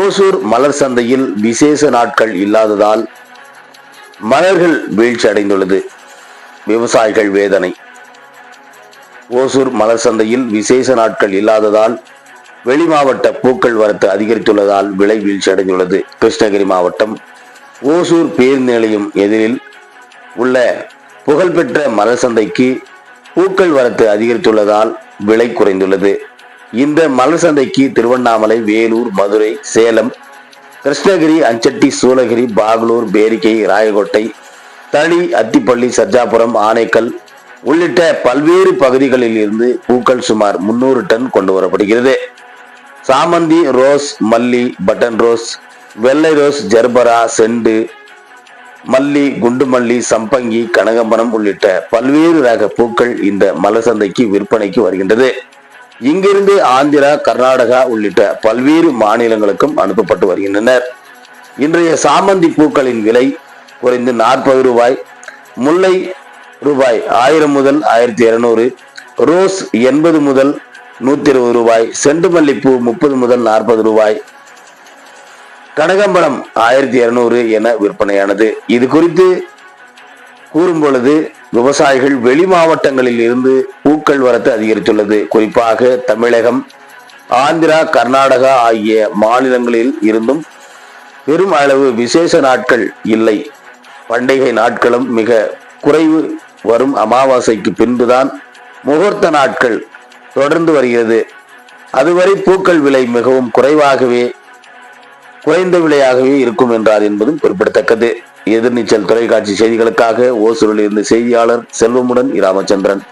ஓசூர் மலர் சந்தையில் விசேஷ நாட்கள் இல்லாததால் மலர்கள் வீழ்ச்சி அடைந்துள்ளது. விவசாயிகள் வேதனை. ஓசூர் மலர் சந்தையில் விசேஷ நாட்கள் இல்லாததால் வெளி மாவட்ட பூக்கள் வரத்து அதிகரித்துள்ளதால் விலை வீழ்ச்சி அடைந்துள்ளது. கிருஷ்ணகிரி மாவட்டம் ஓசூர் பேருந்து நிலையம் எதிரில் உள்ள புகழ்பெற்ற மலர் சந்தைக்கு பூக்கள் வரத்து அதிகரித்துள்ளதால் விலை குறைந்துள்ளது. இந்த மலர் சந்தைக்கு திருவண்ணாமலை வேலூர் மதுரை சேலம் கிருஷ்ணகிரி அஞ்சட்டி சூளகிரி பாகலூர் பேரிக்கை ராயகோட்டை தளி அத்திப்பள்ளி சர்ஜாபுரம் ஆனைக்கல் உள்ளிட்ட பல்வேறு பகுதிகளில் இருந்து பூக்கள் சுமார் முன்னூறு டன் கொண்டு வரப்படுகிறது. சாமந்தி ரோஸ் மல்லி பட்டன் ரோஸ் வெள்ளை ரோஸ் ஜெர்பரா செண்டு மல்லி குண்டுமல்லி சம்பங்கி கனகம்பரம் உள்ளிட்ட பல்வேறு ரக பூக்கள் இந்த மலசந்தைக்கு விற்பனைக்கு வருகின்றது. இங்கிருந்து ஆந்திரா கர்நாடகா உள்ளிட்ட பல்வேறு மாநிலங்களுக்கும் அனுப்பப்பட்டு வருகின்றனர். இன்றைய சாமந்தி பூக்களின் விலை குறைந்து நாற்பது ரூபாய் முல்லை ரூபாய் ஆயிரம் முதல் ஆயிரத்தி இருநூறு ரோஸ் எண்பது முதல் நூத்தி இருபது ரூபாய் செண்டுமல்லிப்பூ முப்பது முதல் நாற்பது ரூபாய் கனகம்பரம் ஆயிரத்தி இருநூறு என விற்பனையானது. இது குறித்து கூறும் பொழுது விவசாயிகள் வெளி மாவட்டங்களில் இருந்து பூக்கள் வரத்து அதிகரித்துள்ளது. குறிப்பாக தமிழகம் ஆந்திரா கர்நாடகா ஆகிய மாநிலங்களில் இருந்தும் பெரும் அளவு விசேஷ நாட்கள் இல்லை. பண்டிகை நாட்களும் மிக குறைவு வரும் அமாவாசைக்கு பின்புதான் முகூர்த்த நாட்கள் தொடர்ந்து வருகிறது. அதுவரை பூக்கள் விலை மிகவும் குறைவாகவே குறைந்த விலையாகவே இருக்கும் என்றார் என்பதும் குறிப்பிடத்தக்கது. எதிர்நீச்சல் தொலைக்காட்சி செய்திகளுக்காக ஓசூரில் இருந்து செய்தியாளர் செல்வமுடன் இராமச்சந்திரன்.